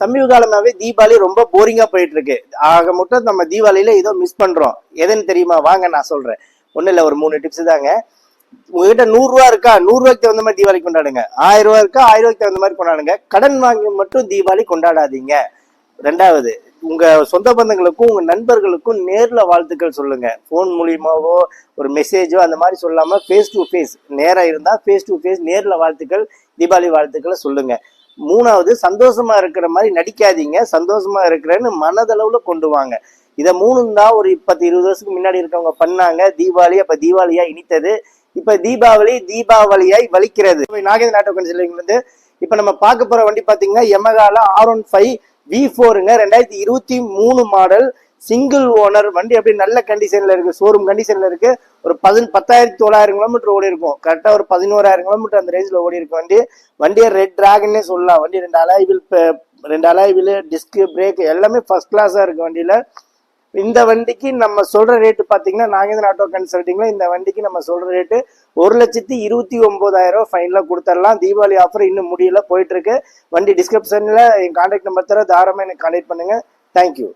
சமீப காலமாவே தீபாவளி ரொம்ப போரிங்கா போயிட்டு இருக்கு ஆக மட்டும் நம்ம தீபாவளியில ஏதோ மிஸ் பண்றோம். எதுன்னு தெரியுமா? வாங்க நான் சொல்றேன். ஒண்ணு இல்ல ஒரு மூணு டிப்ஸ் தாங்க. உங்ககிட்ட நூறு ரூபா இருக்கா? நூறு ரூபாய்க்கு தகுந்த மாதிரி தீபாவளி கொண்டாடுங்க. ஆயிரம் ரூபா இருக்கா? ஆயிரம் ரூபாய்க்கு தகுந்த மாதிரி கொண்டாடுங்க. கடன் வாங்கி மட்டும் தீபாவளி கொண்டாடாதீங்க. ரெண்டாவது உங்க சொந்த பந்தங்களுக்கும் உங்க நண்பர்களுக்கும் நேர்ல வாழ்த்துக்கள் சொல்லுங்க. ஃபோன் மூலியமாவோ ஒரு மெசேஜோ அந்த மாதிரி சொல்லாம ஃபேஸ் டு ஃபேஸ் நேரா இருந்தா ஃபேஸ் டு ஃபேஸ் நேர்ல வாழ்த்துக்கள் தீபாவளி வாழ்த்துக்களை சொல்லுங்க. மூணாவது சந்தோஷமா இருக்கிற மாதிரி நடிக்காதீங்க. சந்தோஷமா இருக்கிறேன்னு மனதளவுல கொண்டு வாங்க. இதை மூணும் தான் ஒரு பத்து இருபது வருஷத்துக்கு முன்னாடி இருக்கவங்க பண்ணாங்க. தீபாவளி அப்ப தீபாவளியா இனித்தது. இப்ப தீபாவளி தீபாவளியாய் வலிக்கிறது. நாகேந்திர நாட்டு கன்சல்டிங்ல வந்து இப்ப நம்ம பார்க்க போற வண்டி பாத்தீங்கன்னா எமகால ஆர் ஒன் ஃபைவ் வி ஃபோருங்க ரெண்டாயிரத்தி இருபத்தி மூணு மாடல் சிங்கிள் ஓனர் வண்டி அப்படியே நல்ல கண்டிஷன்ல இருக்கு. ஷோரூம் கண்டிஷன்ல இருக்கு. ஒரு பதின பத்தாயிரத்தி தொள்ளாயிரம் கிலோமீட்டர் ஓடி இருக்கும். கரெக்டாக ஒரு பதினோராயிரம் கிலோமீட்டர் அந்த ரேஞ்சில் ஓடி இருக்கும் வண்டி. வண்டியை ரெட் டிராகன்னே சொல்லலாம். வண்டி ரெண்டு அலாய்வில் ரெண்டு அலாய்வில் டிஸ்க் பிரேக் எல்லாமே ஃபர்ஸ்ட் கிளாஸாக இருக்கு வண்டியில். இந்த வண்டிக்கு நம்ம சொல்ற ரேட்டு பார்த்தீங்கன்னா நாகேந்திரன் ஆட்டோ கன்சல்டிங்ல இந்த வண்டிக்கு நம்ம சொல்ற ரேட்டு ஒரு லட்சத்தி இருபத்தி ஒன்பதாயிரம் ரூபாய் ஃபைனலாக கொடுத்துடலாம் தீபாவளி ஆஃபர் இன்னும் முடியல போயிட்டு இருக்கு. வண்டி டிஸ்கிரிப்ஷன்ல என் கான்டாக்ட் நம்பர் தர தாராளமாக எனக்கு கான்டாக்ட் பண்ணுங்க. தேங்க்யூ